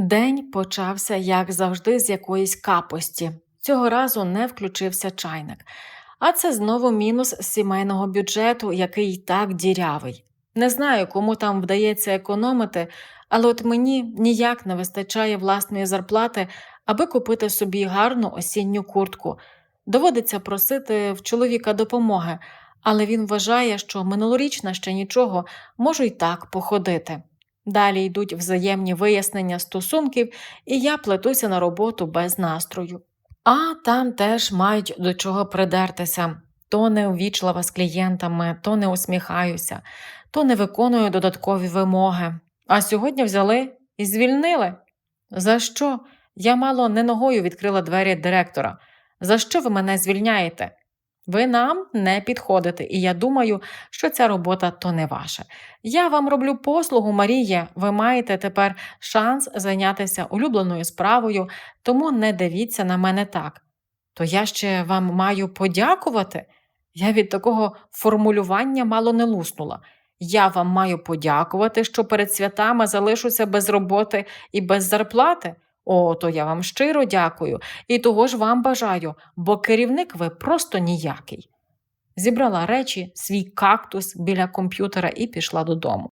День почався, як завжди, з якоїсь капості. Цього разу не включився чайник. А це знову мінус сімейного бюджету, який й так дірявий. Не знаю, кому там вдається економити, але от мені ніяк не вистачає власної зарплати, аби купити собі гарну осінню куртку. Доводиться просити в чоловіка допомоги, але він вважає, що минулорічна ще нічого, можу й так походити. Далі йдуть взаємні вияснення стосунків, і я плетуся на роботу без настрою. А там теж мають до чого придертися. То не увічлива з клієнтами, то не усміхаюся, то не виконую додаткові вимоги. А сьогодні взяли і звільнили. За що? Я мало не ногою відкрила двері директора. За що ви мене звільняєте? Ви нам не підходите, і я думаю, що ця робота то не ваша. Я вам роблю послугу, Марія. Ви маєте тепер шанс зайнятися улюбленою справою, тому не дивіться на мене так. То я ще вам маю подякувати. Я від такого формулювання мало не луснула. Я вам маю подякувати, що перед святами залишуся без роботи і без зарплати. О, то я вам щиро дякую і того ж вам бажаю, бо керівник ви просто ніякий. Зібрала речі, свій кактус біля комп'ютера і пішла додому.